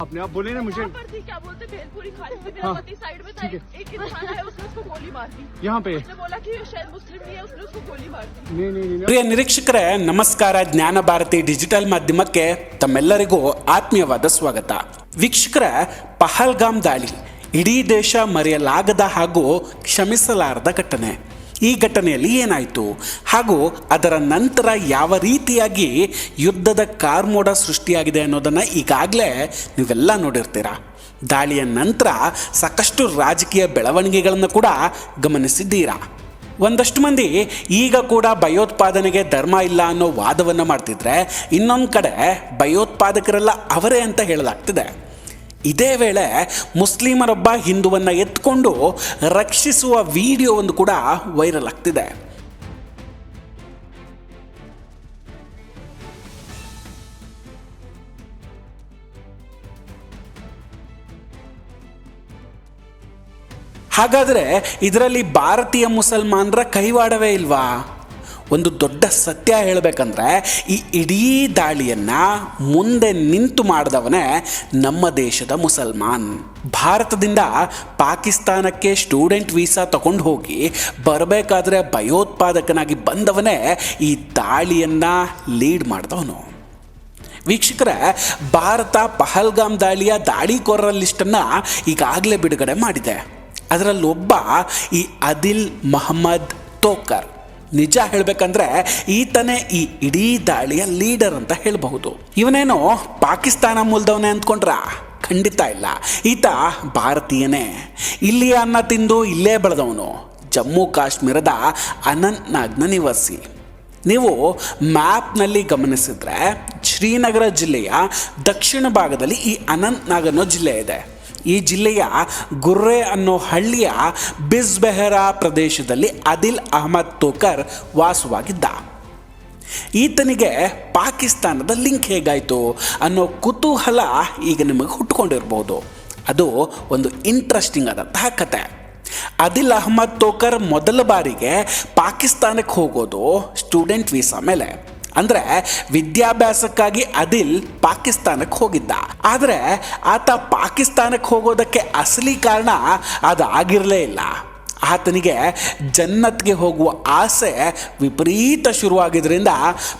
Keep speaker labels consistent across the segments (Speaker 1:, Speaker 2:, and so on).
Speaker 1: अपने आप बोले ना मुझे
Speaker 2: वहाँ पर थी क्या बोलते भेलपुरी खाली थी मेरा
Speaker 1: हाँ,
Speaker 2: पति साइड में था
Speaker 1: ठीक है।
Speaker 2: एक एक इंसान आया उसने उसको गोली मार दी
Speaker 1: यहाँ पे
Speaker 2: उसने बोला कि ये शायद मुस्लिम नहीं है उसने उसको गोली मार दी
Speaker 1: नहीं नहीं नहीं
Speaker 3: ಪ್ರಿಯ ನಿರೀಕ್ಷಕರೇ ನಮಸ್ಕಾರ ಜ್ಞಾನ ಭಾರತಿ ಡಿಜಿಟಲ್ ಮಾಧ್ಯಮಕ್ಕೆ ತಮ್ಮೆಲ್ಲರಿಗೂ ಆತ್ಮೀಯವಾದ ಸ್ವಾಗತ ವೀಕ್ಷಕರ ಪಹಲ್ಗಾಮ್ ದಾಳಿ ಇಡೀ ದೇಶ ಮರೆಯಲಾಗದ ಹಾಗೂ ಕ್ಷಮಿಸಲಾರದ ಘಟನೆ ಈ ಘಟನೆಯಲ್ಲಿ ಏನಾಯಿತು? ಹಾಗೂ ಅದರ ನಂತರ ಯಾವ ರೀತಿಯಾಗಿ ಯುದ್ಧದ ಕಾರ್ಮೋಡ ಸೃಷ್ಟಿಯಾಗಿದೆ ಅನ್ನೋದನ್ನು ಈಗಾಗಲೇ ನೀವೆಲ್ಲ ನೋಡಿರ್ತೀರ. ದಾಳಿಯ ನಂತರ ಸಾಕಷ್ಟು ರಾಜಕೀಯ ಬೆಳವಣಿಗೆಗಳನ್ನು ಕೂಡ ಗಮನಿಸಿದ್ದೀರಾ. ಒಂದಷ್ಟು ಮಂದಿ ಈಗ ಕೂಡ ಭಯೋತ್ಪಾದನೆಗೆ ಧರ್ಮ ಇಲ್ಲ ಅನ್ನೋ ವಾದವನ್ನು ಮಾಡ್ತಿದ್ರೆ ಇನ್ನೊಂದು ಕಡೆ ಭಯೋತ್ಪಾದಕರೆಲ್ಲ ಅವರೇ ಅಂತ ಹೇಳಲಾಗ್ತಿದೆ. ಇದೇ ವೇಳೆ ಮುಸ್ಲಿಮರೊಬ್ಬ ಹಿಂದುವನ್ನು ಎತ್ಕೊಂಡು ರಕ್ಷಿಸುವ ವಿಡಿಯೋ ಒಂದು ಕೂಡ ವೈರಲ್ ಆಗ್ತಿದೆ. ಹಾಗಾದರೆ ಇದರಲ್ಲಿ ಭಾರತೀಯ ಮುಸಲ್ಮಾನರ ಕೈವಾಡವೇ ಇಲ್ವಾ? ಒಂದು ದೊಡ್ಡ ಸತ್ಯ ಹೇಳಬೇಕಂದ್ರೆ ಈ ಇಡೀ ದಾಳಿಯನ್ನು ಮುಂದೆ ನಿಂತು ಮಾಡಿದವನೇ ನಮ್ಮ ದೇಶದ ಮುಸಲ್ಮಾನ್. ಭಾರತದಿಂದ ಪಾಕಿಸ್ತಾನಕ್ಕೆ ಸ್ಟೂಡೆಂಟ್ ವೀಸಾ ತಗೊಂಡು ಹೋಗಿ ಬರಬೇಕಾದ್ರೆ ಭಯೋತ್ಪಾದಕನಾಗಿ ಬಂದವನೇ ಈ ದಾಳಿಯನ್ನು ಲೀಡ್ ಮಾಡಿದವನು. ವೀಕ್ಷಕರ, ಭಾರತ ಪಹಲ್ಗಾಮ್ ದಾಳಿಯ ದಾಳಿಕೋರರ ಲಿಸ್ಟನ್ನು ಈಗಾಗಲೇ ಬಿಡುಗಡೆ ಮಾಡಿದೆ. ಅದರಲ್ಲೊಬ್ಬ ಈ ಅದಿಲ್ ಮೊಹಮ್ಮದ್ ತೋಕರ್. ನಿಜ ಹೇಳಬೇಕಂದ್ರೆ ಈತನೇ ಈ ಇಡೀ ದಾಳಿಯ ಲೀಡರ್ ಅಂತ ಹೇಳಬಹುದು. ಇವನೇನೋ ಪಾಕಿಸ್ತಾನ ಮೂಲದವನೇ ಅಂದ್ಕೊಂಡ್ರ? ಖಂಡಿತ ಇಲ್ಲ. ಈತ ಭಾರತೀಯನೇ. ಇಲ್ಲಿಯ ಅನ್ನ ತಿಂದು ಇಲ್ಲೇ ಬೆಳೆದವನು. ಜಮ್ಮು ಕಾಶ್ಮೀರದ ಅನಂತ್ನಾಗ್ನ ನಿವಾಸಿ. ನೀವು ಮ್ಯಾಪ್ನಲ್ಲಿ ಗಮನಿಸಿದ್ರೆ ಶ್ರೀನಗರ ಜಿಲ್ಲೆಯ ದಕ್ಷಿಣ ಭಾಗದಲ್ಲಿ ಈ ಅನಂತ್ನಾಗ್ ಅನ್ನೋ ಜಿಲ್ಲೆ ಇದೆ. ಈ ಜಿಲ್ಲೆಯ ಗುರ್ರೆ ಅನ್ನೋ ಹಳ್ಳಿಯ ಬಿಸ್ಬೆಹರಾ ಪ್ರದೇಶದಲ್ಲಿ ಅದಿಲ್ ಅಹಮದ್ ತೋಕರ್ ವಾಸವಾಗಿದ್ದ. ಈತನಿಗೆ ಪಾಕಿಸ್ತಾನದ ಲಿಂಕ್ ಹೇಗಾಯಿತು ಅನ್ನೋ ಕುತೂಹಲ ಈಗ ನಿಮಗೆ ಹುಟ್ಕೊಂಡಿರ್ಬೋದು ಅದು ಒಂದು ಇಂಟ್ರೆಸ್ಟಿಂಗ್ ಆದಂತಹ ಕತೆ. ಅದಿಲ್ ಅಹಮದ್ ತೋಕರ್ ಮೊದಲ ಬಾರಿಗೆ ಪಾಕಿಸ್ತಾನಕ್ಕೆ ಹೋಗೋದು ಸ್ಟೂಡೆಂಟ್ ವೀಸಾ ಮೇಲೆ. ಅಂದರೆ ವಿದ್ಯಾಭ್ಯಾಸಕ್ಕಾಗಿ ಅದಿಲ್ ಪಾಕಿಸ್ತಾನಕ್ಕೆ ಹೋಗಿದ್ದ. ಆದರೆ ಆತ ಪಾಕಿಸ್ತಾನಕ್ಕೆ ಹೋಗೋದಕ್ಕೆ ಅಸಲಿ ಕಾರಣ ಅದು ಆಗಿರಲೇ ಇಲ್ಲ. ಆತನಿಗೆ ಜನ್ನತ್ಗೆ ಹೋಗುವ ಆಸೆ ವಿಪರೀತ ಶುರುವಾಗಿದ್ದರಿಂದ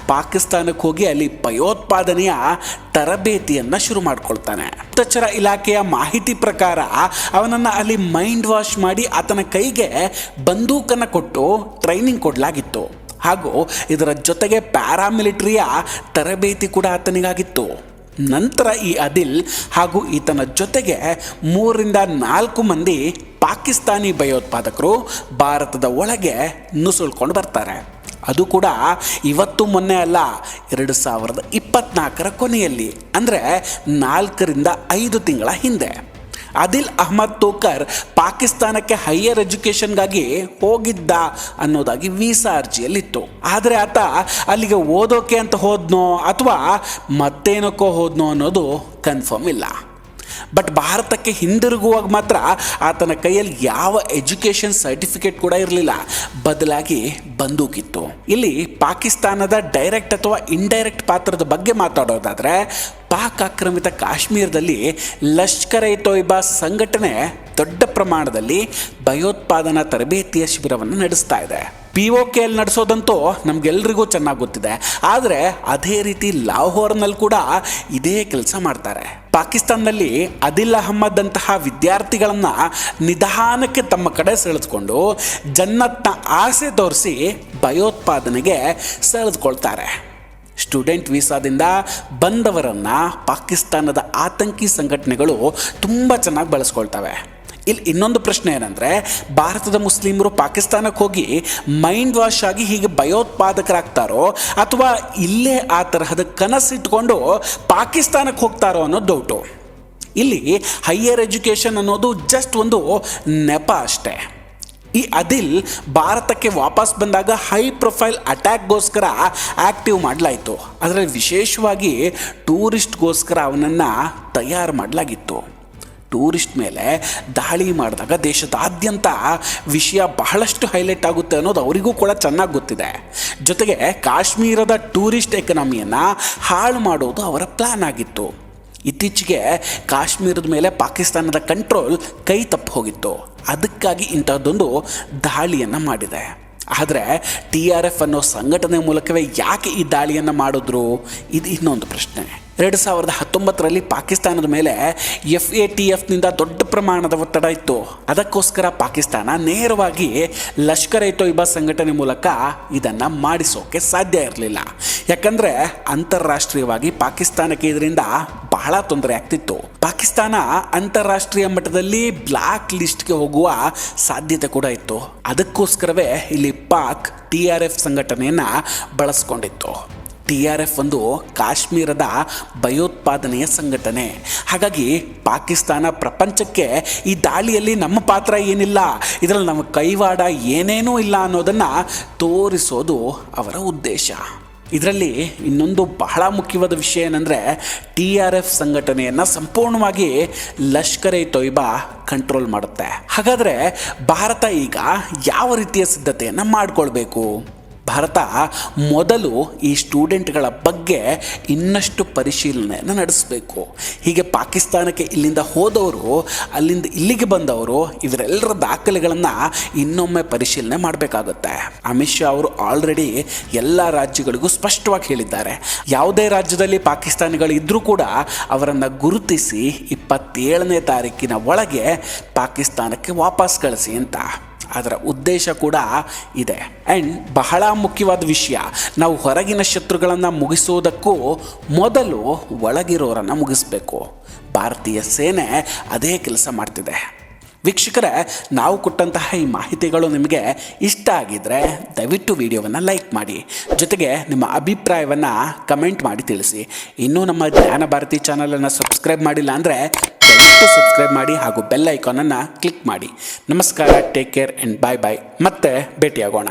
Speaker 3: ಪಾಕಿಸ್ತಾನಕ್ಕೆ ಹೋಗಿ ಅಲ್ಲಿ ಭಯೋತ್ಪಾದನೆಯ ತರಬೇತಿಯನ್ನು ಶುರು ಮಾಡ್ಕೊಳ್ತಾನೆ. ಗುಪ್ತಚರ ಇಲಾಖೆಯ ಮಾಹಿತಿ ಪ್ರಕಾರ ಅವನನ್ನು ಅಲ್ಲಿ ಮೈಂಡ್ ವಾಶ್ ಮಾಡಿ ಆತನ ಕೈಗೆ ಬಂದೂಕನ್ನು ಕೊಟ್ಟು ಟ್ರೈನಿಂಗ್ ಕೊಡಲಾಗಿತ್ತು. ಹಾಗೂ ಇದರ ಜೊತೆಗೆ ಪ್ಯಾರಾಮಿಲಿಟರಿಯ ತರಬೇತಿ ಕೂಡ ಆತನಿಗಾಗಿತ್ತು. ನಂತರ ಈ ಅದಿಲ್ ಹಾಗೂ ಈತನ ಜೊತೆಗೆ ಮೂರರಿಂದ ನಾಲ್ಕು ಮಂದಿ ಪಾಕಿಸ್ತಾನಿ ಭಯೋತ್ಪಾದಕರು ಭಾರತದ ಒಳಗೆ ನುಸುಳ್ಕೊಂಡು ಬರ್ತಾರೆ. ಅದು ಕೂಡ ಇವತ್ತು ಮೊನ್ನೆ ಅಲ್ಲ, ಎರಡು ಸಾವಿರದ ಇಪ್ಪತ್ತ್ನಾಲ್ಕರ ಕೊನೆಯಲ್ಲಿ, ಅಂದರೆ ನಾಲ್ಕರಿಂದ ಐದು ತಿಂಗಳ ಹಿಂದೆ. ಆದಿಲ್ ಅಹ್ಮದ್ ತೋಕರ್ ಪಾಕಿಸ್ತಾನಕ್ಕೆ ಹೈಯರ್ ಎಜುಕೇಷನ್ಗಾಗಿ ಹೋಗಿದ್ದ ಅನ್ನೋದಾಗಿ ವೀಸಾ ಅರ್ಜಿಯಲ್ಲಿತ್ತು. ಆದರೆ ಆತ ಅಲ್ಲಿಗೆ ಓದೋಕೆ ಅಂತ ಹೋದ್ನೋ ಅಥವಾ ಮತ್ತೇನಕ್ಕೋ ಹೋದ್ನೋ ಅನ್ನೋದು ಕನ್ಫರ್ಮ್ ಇಲ್ಲ. ಬಟ್ ಭಾರತಕ್ಕೆ ಹಿಂದಿರುಗುವಾಗ ಮಾತ್ರ ಆತನ ಕೈಯಲ್ಲಿ ಯಾವ ಎಜುಕೇಷನ್ ಸರ್ಟಿಫಿಕೇಟ್ ಕೂಡ ಇರಲಿಲ್ಲ. ಬದಲಾಗಿ ಬಂದೂಕಿತ್ತು. ಇಲ್ಲಿ ಪಾಕಿಸ್ತಾನದ ಡೈರೆಕ್ಟ್ ಅಥವಾ ಇಂಡೈರೆಕ್ಟ್ ಪಾತ್ರದ ಬಗ್ಗೆ ಮಾತಾಡೋದಾದರೆ, ಪಾಕ್ ಆಕ್ರಮಿತ ಕಾಶ್ಮೀರದಲ್ಲಿ ಲಷ್ಕರ್ ಎ ತೊಯ್ಬಾ ಸಂಘಟನೆ ದೊಡ್ಡ ಪ್ರಮಾಣದಲ್ಲಿ ಭಯೋತ್ಪಾದನಾ ತರಬೇತಿಯ ಶಿಬಿರವನ್ನು ನಡೆಸ್ತಾ ಇದೆ. ಪಿ ಓ ಕೆ ಎಲ್ ನಡೆಸೋದಂತೂ ನಮಗೆಲ್ರಿಗೂ ಚೆನ್ನಾಗಿ ಗೊತ್ತಿದೆ. ಆದರೆ ಅದೇ ರೀತಿ ಲಾಹೋರ್ನಲ್ಲಿ ಕೂಡ ಇದೇ ಕೆಲಸ ಮಾಡ್ತಾರೆ. ಪಾಕಿಸ್ತಾನದಲ್ಲಿ ಅದಿಲ್ ಅಹಮ್ಮದ್ ಅಂತಹ ವಿದ್ಯಾರ್ಥಿಗಳನ್ನು ನಿಧಾನಕ್ಕೆ ತಮ್ಮ ಕಡೆ ಸೆಳೆದುಕೊಂಡು ಜನ್ನತ್ನ ಆಸೆ ತೋರಿಸಿ ಭಯೋತ್ಪಾದನೆಗೆ ಸೆಳೆದುಕೊಳ್ತಾರೆ. ಸ್ಟೂಡೆಂಟ್ ವೀಸಾದಿಂದ ಬಂದವರನ್ನು ಪಾಕಿಸ್ತಾನದ ಆತಂಕಿ ಸಂಘಟನೆಗಳು ತುಂಬ ಚೆನ್ನಾಗಿ ಬಳಸ್ಕೊಳ್ತವೆ. ಇಲ್ಲಿ ಇನ್ನೊಂದು ಪ್ರಶ್ನೆ ಏನಂದರೆ, ಭಾರತದ ಮುಸ್ಲಿಮರು ಪಾಕಿಸ್ತಾನಕ್ಕೆ ಹೋಗಿ ಮೈಂಡ್ ವಾಶ್ ಆಗಿ ಹೀಗೆ ಭಯೋತ್ಪಾದಕರಾಗ್ತಾರೋ ಅಥವಾ ಇಲ್ಲೇ ಆ ತರಹದ ಕನಸಿಟ್ಕೊಂಡು ಪಾಕಿಸ್ತಾನಕ್ಕೆ ಹೋಗ್ತಾರೋ ಅನ್ನೋ ಡೌಟು ಇಲ್ಲಿ ಹೈಯರ್ ಎಜುಕೇಷನ್ ಅನ್ನೋದು ಜಸ್ಟ್ ಒಂದು ನೆಪ ಅಷ್ಟೇ. ಈ ಅದಿಲ್ ಭಾರತಕ್ಕೆ ವಾಪಸ್ ಬಂದಾಗ ಹೈ ಪ್ರೊಫೈಲ್ ಅಟ್ಯಾಕ್ಗೋಸ್ಕರ ಆ್ಯಕ್ಟಿವ್ ಮಾಡಲಾಯಿತು. ಅದರಲ್ಲಿ ವಿಶೇಷವಾಗಿ ಟೂರಿಸ್ಟ್ಗೋಸ್ಕರ ಅವನನ್ನು ತಯಾರು ಮಾಡಲಾಗಿತ್ತು. ಟೂರಿಸ್ಟ್ ಮೇಲೆ ದಾಳಿ ಮಾಡಿದಾಗ ದೇಶದಾದ್ಯಂತ ವಿಷಯ ಬಹಳಷ್ಟು ಹೈಲೈಟ್ ಆಗುತ್ತೆ ಅನ್ನೋದು ಅವರಿಗೂ ಕೂಡ ಚೆನ್ನಾಗಿ ಗೊತ್ತಿದೆ. ಜೊತೆಗೆ ಕಾಶ್ಮೀರದ ಟೂರಿಸ್ಟ್ ಎಕನಾಮಿಯನ್ನು ಹಾಳು ಮಾಡೋದು ಅವರ ಪ್ಲ್ಯಾನ್ ಆಗಿತ್ತು. ಇತ್ತೀಚೆಗೆ ಕಾಶ್ಮೀರದ ಮೇಲೆ ಪಾಕಿಸ್ತಾನದ ಕಂಟ್ರೋಲ್ ಕೈ ತಪ್ಪು ಹೋಗಿತ್ತು. ಅದಕ್ಕಾಗಿ ಇಂಥದ್ದೊಂದು ದಾಳಿಯನ್ನು ಮಾಡಿದೆ. ಆದರೆ ಟಿ ಆರ್ ಎಫ್ ಅನ್ನೋ ಸಂಘಟನೆ ಮೂಲಕವೇ ಯಾಕೆ ಈ ದಾಳಿಯನ್ನು ಮಾಡಿದ್ರು? ಇದು ಇನ್ನೊಂದು ಪ್ರಶ್ನೆ. ಎರಡು ಸಾವಿರದ ಹತ್ತೊಂಬತ್ತರಲ್ಲಿ ಪಾಕಿಸ್ತಾನದ ಮೇಲೆ ಎಫ್ ಎ ಟಿ ಎಫ್ನಿಂದ ದೊಡ್ಡ ಪ್ರಮಾಣದ ಒತ್ತಡ ಇತ್ತು. ಅದಕ್ಕೋಸ್ಕರ ಪಾಕಿಸ್ತಾನ ನೇರವಾಗಿ ಲಷ್ಕರ್ ಎ ತೊಯ್ಬಾ ಸಂಘಟನೆ ಮೂಲಕ ಇದನ್ನು ಮಾಡಿಸೋಕೆ ಸಾಧ್ಯ ಇರಲಿಲ್ಲ. ಯಾಕಂದರೆ ಅಂತಾರಾಷ್ಟ್ರೀಯವಾಗಿ ಪಾಕಿಸ್ತಾನಕ್ಕೆ ಇದರಿಂದ ಬಹಳ ತೊಂದರೆ ಆಗ್ತಿತ್ತು. ಪಾಕಿಸ್ತಾನ ಅಂತಾರಾಷ್ಟ್ರೀಯ ಮಟ್ಟದಲ್ಲಿ ಬ್ಲ್ಯಾಕ್ ಲಿಸ್ಟ್ಗೆ ಹೋಗುವ ಸಾಧ್ಯತೆ ಕೂಡ ಇತ್ತು. ಅದಕ್ಕೋಸ್ಕರವೇ ಇಲ್ಲಿ ಪಾಕ್ ಟಿ ಆರ್ ಎಫ್ ಸಂಘಟನೆಯನ್ನು ಬಳಸ್ಕೊಂಡಿತ್ತು. ಟಿ ಆರ್ ಎಫ್ ಒಂದು ಕಾಶ್ಮೀರದ ಭಯೋತ್ಪಾದನೆಯ ಸಂಘಟನೆ. ಹಾಗಾಗಿ ಪಾಕಿಸ್ತಾನ ಪ್ರಪಂಚಕ್ಕೆ ಈ ದಾಳಿಯಲ್ಲಿ ನಮ್ಮ ಪಾತ್ರ ಏನಿಲ್ಲ, ಇದರಲ್ಲಿ ನಮ್ಮ ಕೈವಾಡ ಏನೇನೂ ಇಲ್ಲ ಅನ್ನೋದನ್ನು ತೋರಿಸೋದು ಅವರ ಉದ್ದೇಶ. ಇದರಲ್ಲಿ ಇನ್ನೊಂದು ಬಹಳ ಮುಖ್ಯವಾದ ವಿಷಯ ಏನಂದರೆ, ಟಿ ಆರ್ ಎಫ್ ಸಂಘಟನೆಯನ್ನು ಸಂಪೂರ್ಣವಾಗಿ ಲಷ್ಕರ್ ಎ ತೊಯ್ಬಾ ಕಂಟ್ರೋಲ್ ಮಾಡುತ್ತೆ. ಹಾಗಾದರೆ ಭಾರತ ಈಗ ಯಾವ ರೀತಿಯ ಸಿದ್ಧತೆಯನ್ನು ಮಾಡಿಕೊಳ್ಬೇಕು? ಭಾರತ ಮೊದಲು ಈ ಸ್ಟೂಡೆಂಟ್ಗಳ ಬಗ್ಗೆ ಇನ್ನಷ್ಟು ಪರಿಶೀಲನೆಯನ್ನು ನಡೆಸಬೇಕು. ಹೀಗೆ ಪಾಕಿಸ್ತಾನಕ್ಕೆ ಇಲ್ಲಿಂದ ಹೋದವರು, ಅಲ್ಲಿಂದ ಇಲ್ಲಿಗೆ ಬಂದವರು, ಇವರೆಲ್ಲರ ದಾಖಲೆಗಳನ್ನು ಇನ್ನೊಮ್ಮೆ ಪರಿಶೀಲನೆ ಮಾಡಬೇಕಾಗುತ್ತೆ. ಅಮಿತ್ ಶಾ ಅವರು ಆಲ್ರೆಡಿ ಎಲ್ಲ ರಾಜ್ಯಗಳಿಗೂ ಸ್ಪಷ್ಟವಾಗಿ ಹೇಳಿದ್ದಾರೆ. ಯಾವುದೇ ರಾಜ್ಯದಲ್ಲಿ ಪಾಕಿಸ್ತಾನಿಗಳು ಇದ್ದರೂ ಕೂಡ ಅವರನ್ನು ಗುರುತಿಸಿ ಇಪ್ಪತ್ತೇಳನೇ ತಾರೀಕಿನ ಒಳಗೆ ಪಾಕಿಸ್ತಾನಕ್ಕೆ ವಾಪಸ್ ಕಳಿಸಿ ಅಂತ. ಅದರ ಉದ್ದೇಶ ಕೂಡ ಇದೆ. ಆ್ಯಂಡ್ ಬಹಳ ಮುಖ್ಯವಾದ ವಿಷಯ, ನಾವು ಹೊರಗಿನ ಶತ್ರುಗಳನ್ನು ಮುಗಿಸೋದಕ್ಕೂ ಮೊದಲು ಒಳಗಿರೋರನ್ನು ಮುಗಿಸ್ಬೇಕು. ಭಾರತೀಯ ಸೇನೆ ಅದೇ ಕೆಲಸ ಮಾಡ್ತಿದೆ. ವೀಕ್ಷಕರೇ, ನಾವು ಕೊಟ್ಟಂತಹ ಈ ಮಾಹಿತಿಗಳು ನಿಮಗೆ ಇಷ್ಟ ಆಗಿದ್ದರೆ ದಯವಿಟ್ಟು ವಿಡಿಯೋವನ್ನು ಲೈಕ್ ಮಾಡಿ. ಜೊತೆಗೆ ನಿಮ್ಮ ಅಭಿಪ್ರಾಯವನ್ನು ಕಮೆಂಟ್ ಮಾಡಿ ತಿಳಿಸಿ. ಇನ್ನೂ ನಮ್ಮ ಜ್ಞಾನ ಭಾರತಿ ಚಾನಲನ್ನು ಸಬ್ಸ್ಕ್ರೈಬ್ ಮಾಡಿಲ್ಲ ಅಂದರೆ ದಯವಿಟ್ಟು ಸಬ್ಸ್ಕ್ರೈಬ್ ಮಾಡಿ ಹಾಗೂ ಬೆಲ್ ಐಕಾನನ್ನು ಕ್ಲಿಕ್ ಮಾಡಿ. ನಮಸ್ಕಾರ take care and bye bye ಮತ್ತೆ ಭೇಟಿಯಾಗೋಣ.